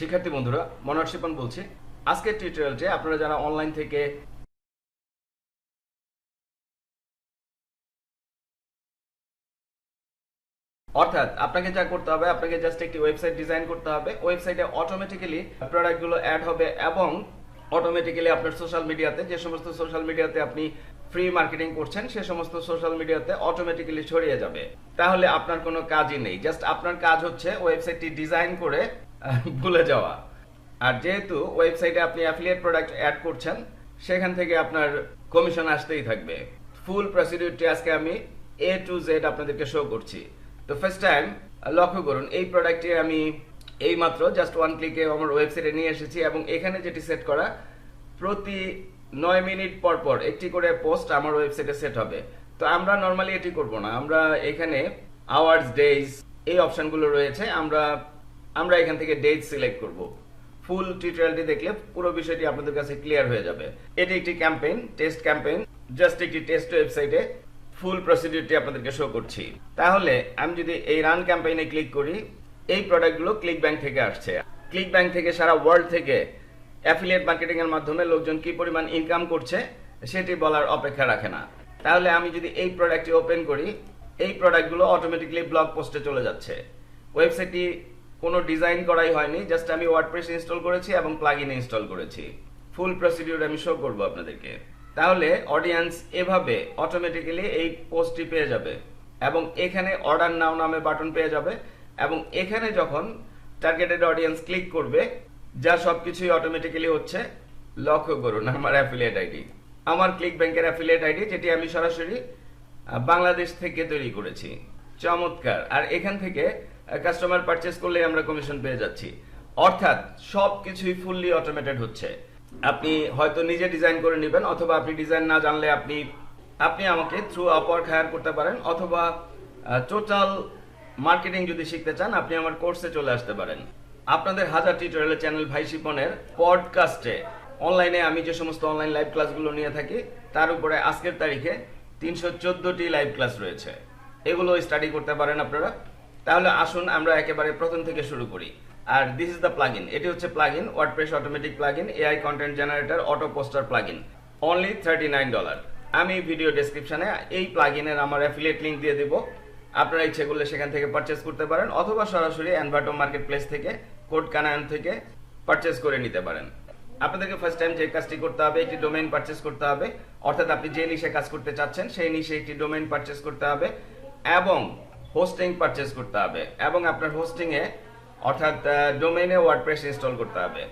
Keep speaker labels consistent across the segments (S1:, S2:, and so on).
S1: শিক্ষার্থী বন্ধুরা মনোহর শিপন বলছি। আজকের টিউটোরিয়ালটি আপনারা যারা অনলাইন থেকে অর্থাৎ আপনাকে যা করতে হবে, আপনাকে জাস্ট একটি ওয়েবসাইট ডিজাইন করতে হবে। ওয়েবসাইটে অটোমেটিক্যালি প্রোডাক্টগুলো অ্যাড হবে এবং অটোমেটিক্যালি আপনার সোশ্যাল মিডিয়াতে যে সমস্ত সোশ্যাল মিডিয়াতে আপনি ফ্রি মার্কেটিং করছেন, সে সমস্ত সোশ্যাল মিডিয়াতে অটোমেটিক্যালি ছড়িয়ে যাবে। তাহলে আপনার কোনো কাজই নেই। জাস্ট আপনার কাজ হচ্ছে ওয়েবসাইটটি ডিজাইন করে ভুলে যাওয়া। আর যেহেতু ওয়েবসাইটে আপনি অ্যাফিলিয়েট প্রোডাক্ট অ্যাড করছেন, সেখান থেকে আপনার কমিশন আসতেই থাকবে। ফুল প্রসিডিউরটি আজকে আমি এ টু জেড আপনাদেরকে শো করছি। তো ফার্স্ট টাইম লক্ষ্য করুন, এই প্রোডাক্টটি আমি এই মাত্র জাস্ট ওয়ান ক্লিকে আমার ওয়েবসাইটে নিয়ে এসেছি এবং এখানে যেটি সেট করা, প্রতি নয় মিনিট পর পর একটি করে পোস্ট আমার ওয়েবসাইটে সেট হবে। তো আমরা নর্মালি এটি করব না। আমরা এখানে আওয়ার্স ডেজ এই অপশনগুলো রয়েছে। আমরা আমরা এখান থেকে ডেজ সিলেক্ট করব। ফুল টিউটোরিয়ালটি দেখলে পুরো বিষয়টি আপনাদের কাছে ক্লিয়ার হয়ে যাবে। এটি একটি ক্যাম্পেইন টেস্ট ক্যাম্পেইন জাস্ট একটি টেস্ট ওয়েবসাইটে ফুল প্রসিডিউরটি আপনাদেরকে শো করছি। তাহলে আমি যদি এই রান ক্যাম্পেইনে ক্লিক করি, এই প্রোডাক্টগুলো ক্লিক ব্যাংক থেকে আসছে। ক্লিক ব্যাংক থেকে সারা ওয়ার্ল্ড থেকে অ্যাফিলিয়েট মার্কেটিং এর মাধ্যমে লোকজন কি পরিমাণ ইনকাম করছে, সেটি বলার অপেক্ষা রাখে না। তাহলে আমি যদি এই প্রোডাক্টটি ওপেন করি, এই প্রোডাক্টগুলো অটোমেটিকলি ব্লগ পোস্টে চলে যাচ্ছে। ওয়েবসাইটটি কোনো ডিজাইন করাই হয়নি জাস্ট আমি ওয়ার্ডপ্রেস ইনস্টল করেছি এবং প্লাগইন ইনস্টল করেছি। ফুল প্রসিডিউর আমি শো করব আপনাদেরকে। তাহলে অডিয়েন্স এভাবে অটোমেটিক্যালি এই পোস্টটি পেয়ে যাবে এবং এখানে অর্ডার নাও নামে বাটন পেয়ে যাবে এবং এখানে যখন টার্গেটেড অডিয়েন্স ক্লিক করবে, যা সবকিছুই অটোমেটিক্যালি হচ্ছে লক্ষ্য করুন আমার অ্যাফিলিয়েট আইডি আমার ক্লিক ব্যাংকের অ্যাফিলিয়েট আইডি যেটি আমি সরাসরি বাংলাদেশ থেকে তৈরি করেছি। চমৎকার। আর এখান থেকে কাস্টমার পারচেস করলে আমরা কমিশন পেয়ে যাচ্ছি। অর্থাৎ সবকিছুই ফুললি অটোমেটেড হচ্ছে। আপনি হয়তো নিজে ডিজাইন করে নেবেন, অথবা আপনি ডিজাইন না জানলে আপনি আপনি আমাকে থ্রু আপওয়ার্ক হায়ার করতে পারেন, অথবা টোটাল মার্কেটিং যদি শিখতে চান, আপনি আমার কোর্সে চলে আসতে পারেন। আপনাদের হাজার টিউটোরিয়ালের চ্যানেল ভাই শিপনের পডকাস্টে অনলাইনে আমি যে সমস্ত অনলাইন লাইভ ক্লাসগুলো নিয়ে থাকি, তার উপরে আজকের তারিখে তিনশো চোদ্দটি লাইভ ক্লাস রয়েছে। এগুলো স্টাডি করতে পারেন আপনারা। তাহলে আসুন আমরা একেবারে প্রথম থেকে শুরু করি। আর দিস ইজ দ্য প্লাগইন এটি হচ্ছে plugin WordPress automatic plugin AI content generator auto poster plugin only thirty nine dollar আমি ভিডিও ডেসক্রিপশনে এই প্লাগইনের আমার অ্যাফিলিয়েট লিঙ্ক দিয়ে দেবো। আপনারা ইচ্ছে করলে সেখান থেকে পারচেস করতে পারেন, অথবা সরাসরি অ্যানভাটো মার্কেট প্লেস থেকে কোড কানায়ন থেকে পারচেস করে নিতে পারেন। আপনাদেরকে ফার্স্ট টাইম যে কাজটি করতে হবে, একটি ডোমেইন পারচেস করতে হবে। অর্থাৎ আপনি যে নিশে কাজ করতে চাচ্ছেন, সেই নিশে একটি ডোমেইন পারচেস করতে হবে। এবং হোস্টিং পারচেস করতে হবে এবং আপনার হোস্টিং এ অর্থাৎ ডোমেইনে ওয়ার্ডপ্রেস ইনস্টল করতে হবে।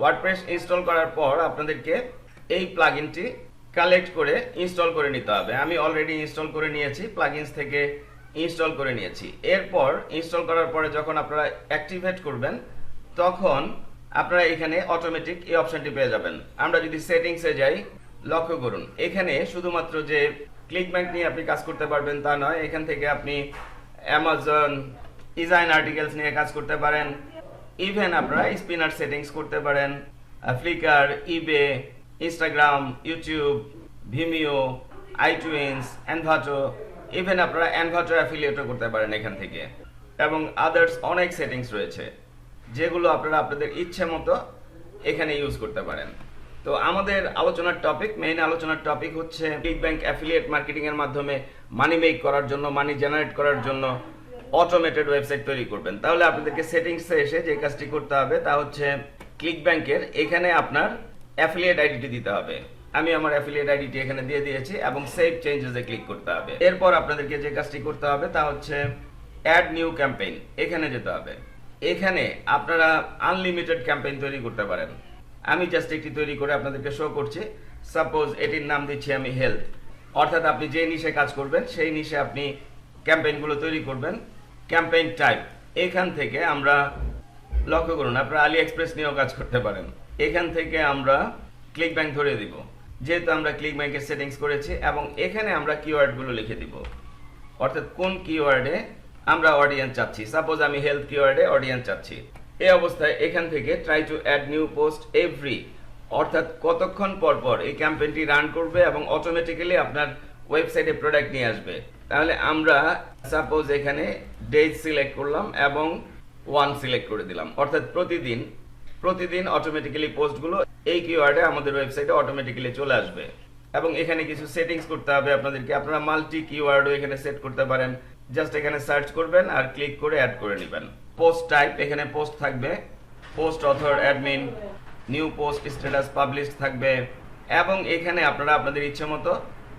S1: ওয়ার্ডপ্রেস ইনস্টল করার পর আপনাদেরকে এই প্লাগইনটি কালেক্ট করে ইনস্টল করে নিতে হবে। আমি অলরেডি ইনস্টল করে নিয়েছি প্লাগইনস থেকে ইনস্টল করে নিয়েছি। এরপর ইনস্টল করার পরে যখন আপনারা অ্যাক্টিভেট করবেন, তখন আপনারা এখানে অটোমেটিক এই অপশনটি পেয়ে যাবেন। আমরা যদি সেটিংসে যাই লক্ষ্য করুন। এখানে শুধুমাত্র যে ক্লিক ব্যাংক নিয়ে আপনি কাজ করতে পারবেন তা নয়, এখান থেকে আপনি অ্যামাজন ডিজাইন আর্টিকেলস নিয়ে কাজ করতে পারেন। ইভেন আপনারা স্পিনার সেটিংস করতে পারেন। Flickr eBay Instagram YouTube Vimeo iTunes Envato even আপনারা অ্যানভাটো অ্যাফিলিয়েটও করতে পারেন এখান থেকে। এবং আদার্স অনেক সেটিংস রয়েছে, যেগুলো আপনারা আপনাদের ইচ্ছে মতো এখানে ইউজ করতে পারেন। তো আমাদের আলোচনার টপিক মেইন আলোচনার টপিক হচ্ছে বিগ ব্যাংক অ্যাফিলিয়েট মার্কেটিং এর মাধ্যমে মানি মেক করার জন্য মানি জেনারেট করার জন্য অটোমেটেড ওয়েবসাইট তৈরি করবেন। তাহলে আপনাদেরকে সেটিংসে এসে যে কাজটি করতে হবে তা হচ্ছে ক্লিক ব্যাংকের এখানে আপনার অ্যাফিলিয়েট আইডিটি দিতে হবে। আমি আমার অ্যাফিলিয়েট আইডিটি এখানে দিয়ে দিয়েছি এবং সেভ চেঞ্জেসে ক্লিক করতে হবে। এরপর আপনাদেরকে যে কাজটি করতে হবে তা হচ্ছে অ্যাড নিউ ক্যাম্পেইন এখানে যেতে হবে। এখানে আপনারা আনলিমিটেড ক্যাম্পেইন তৈরি করতে পারেন। আমি জাস্ট একটি তৈরি করে আপনাদেরকে শো করছি। সাপোজ এটির নাম দিচ্ছি আমি হেলথ অর্থাৎ আপনি যে নিশে কাজ করবেন, সেই নিশে আপনি ক্যাম্পেইনগুলো তৈরি করবেন। ক্যাম্পেইন টাইপ এখান থেকে আমরা লক্ষ্য করুন, আপনারা আলি এক্সপ্রেস নিয়েও কাজ করতে পারেন। এখান থেকে আমরা ক্লিক ব্যাংক ধরে দিব। যেহেতু আমরা ক্লিক ব্যাংকের সেটিংস করেছি এবং এখানে আমরা কিওয়ার্ডগুলো লিখে দিব। অর্থাৎ কোন কিওয়ার্ডে আমরা অডিয়েন্স চাচ্ছি। সাপোজ আমি হেলথ কিওয়ার্ডে অডিয়েন্স চাচ্ছি। এই অবস্থায় এখান থেকে try to add new post every অর্থাৎ কতক্ষণ পর পর এই ক্যাম্পেইনটি রান করবে এবং অটোমেটিক্যালি আপনার ওয়েবসাইটে প্রোডাক্ট নিয়ে আসবে। তাহলে আমরা সাপোজ এখানে ডেট সিলেক্ট করলাম এবং ওয়ান সিলেক্ট করে দিলাম। অর্থাৎ প্রতিদিন প্রতিদিন অটোমেটিক্যালি পোস্টগুলো এই কিওয়ার্ডে আমাদের ওয়েবসাইটে অটোমেটিক্যালি চলে আসবে। এবং এখানে কিছু সেটিংস করতে হবে আপনাদেরকে। আপনারা মাল্টি কিওয়ার্ডও এখানে সেট করতে পারেন। জাস্ট এখানে সার্চ করবেন আর ক্লিক করে অ্যাড করে নেবেন। পোস্ট টাইপ এখানে পোস্ট থাকবে। Post author admin new post status publish থাকবে। এবং এখানে আপনারা আপনাদের ইচ্ছে মতো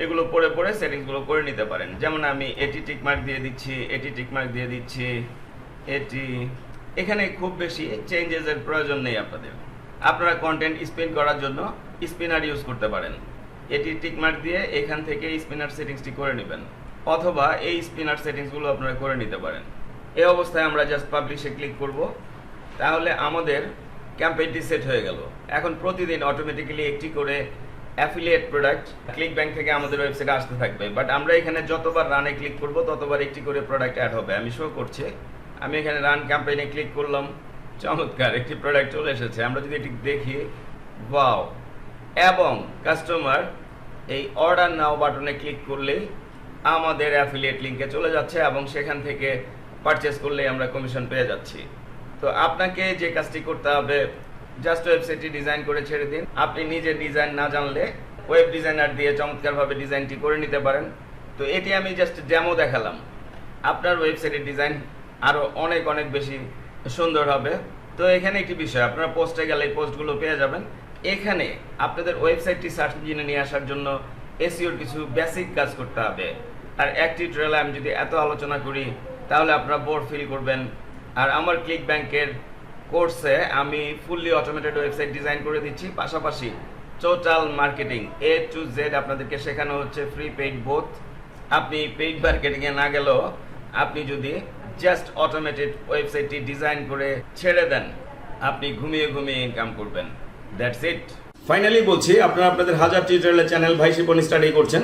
S1: এগুলো পড়ে পড়ে সেটিংসগুলো করে নিতে পারেন। যেমন আমি এটি টিকমার্ক দিয়ে দিচ্ছি, এটি টিকমার্ক দিয়ে দিচ্ছি, এটি। এখানে খুব বেশি চেঞ্জেস এর প্রয়োজন নেই আপনাদের। আপনারা কন্টেন্ট স্পিন করার জন্য স্পিনার ইউজ করতে পারেন। এটি টিকমার্ক দিয়ে এখান থেকে স্পিনার সেটিংসটি করে নেবেন। অথবা এই স্পিনার সেটিংসগুলো আপনারা করে নিতে পারেন। এই অবস্থায় আমরা জাস্ট পাবলিশে ক্লিক করব। তাহলে আমাদের ক্যাম্পেইনটি সেট হয়ে গেল। এখন প্রতিদিন অটোমেটিক্যালি একটি করে অ্যাফিলিয়েট প্রোডাক্ট ক্লিক ব্যাংক থেকে আমাদের ওয়েবসাইটে আসতে থাকবে। বাট আমরা এখানে যতবার রানে ক্লিক করব, ততবার একটি করে প্রোডাক্ট অ্যাড হবে। আমি শো করছি। আমি এখানে রান ক্যাম্পেইনে ক্লিক করলাম। চমৎকার, একটি প্রোডাক্ট চলে এসেছে। আমরা যদি এটি দেখি ওয়াও এবং কাস্টমার এই অর্ডার নাও বাটনে ক্লিক করলেই আমাদের অ্যাফিলিয়েট লিঙ্কে চলে যাচ্ছে এবং সেখান থেকে পারচেস করলেই আমরা কমিশন পেয়ে যাচ্ছি। তো আপনাকে যে কাজটি করতে হবে জাস্ট ওয়েবসাইটটি ডিজাইন করে ছেড়ে দিন। আপনি নিজে ডিজাইন না জানলে ওয়েব ডিজাইনার দিয়ে চমৎকারভাবে ডিজাইনটি করে নিতে পারেন। তো এটি আমি জাস্ট ডেমো দেখালাম। আপনার ওয়েবসাইটের ডিজাইন আরও অনেক অনেক বেশি সুন্দর হবে। তো এখানে একটি বিষয়, আপনারা পোস্টে গেলে এই পোস্টগুলো পেয়ে যাবেন। এখানে আপনাদের ওয়েবসাইটটি সার্চ ইঞ্জিনে নিয়ে আসার জন্য এসিওর কিছু বেসিক কাজ করতে হবে। আর একটি ট্রেলে আমি যদি এত আলোচনা করি তাহলে আপনারা বোর ফিল করবেন। আর আমার ক্লিক ব্যাংকের কোর্সে আমি ফুললি অটোমেটেড ওয়েবসাইট ডিজাইন করে দিচ্ছি, পাশাপাশি total marketing A to Z আপনাদেরকে শেখানো হচ্ছে ফ্রি পেইড বোথ আপনি পেইড মার্কেটিংয়ে না গেলেও আপনি যদি জাস্ট অটোমেটেড ওয়েবসাইটটি ডিজাইন করে ছেড়ে দেন, আপনি ঘুমিয়ে ঘুমিয়ে ইনকাম করবেন। দ্যাটস ইট ফাইনালি বলছি, আপনারা আপনাদের হাজার টিউটোরিয়ালের চ্যানেল ভাই শিপন স্টাডি করছেন।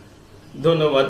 S1: ধন্যবাদ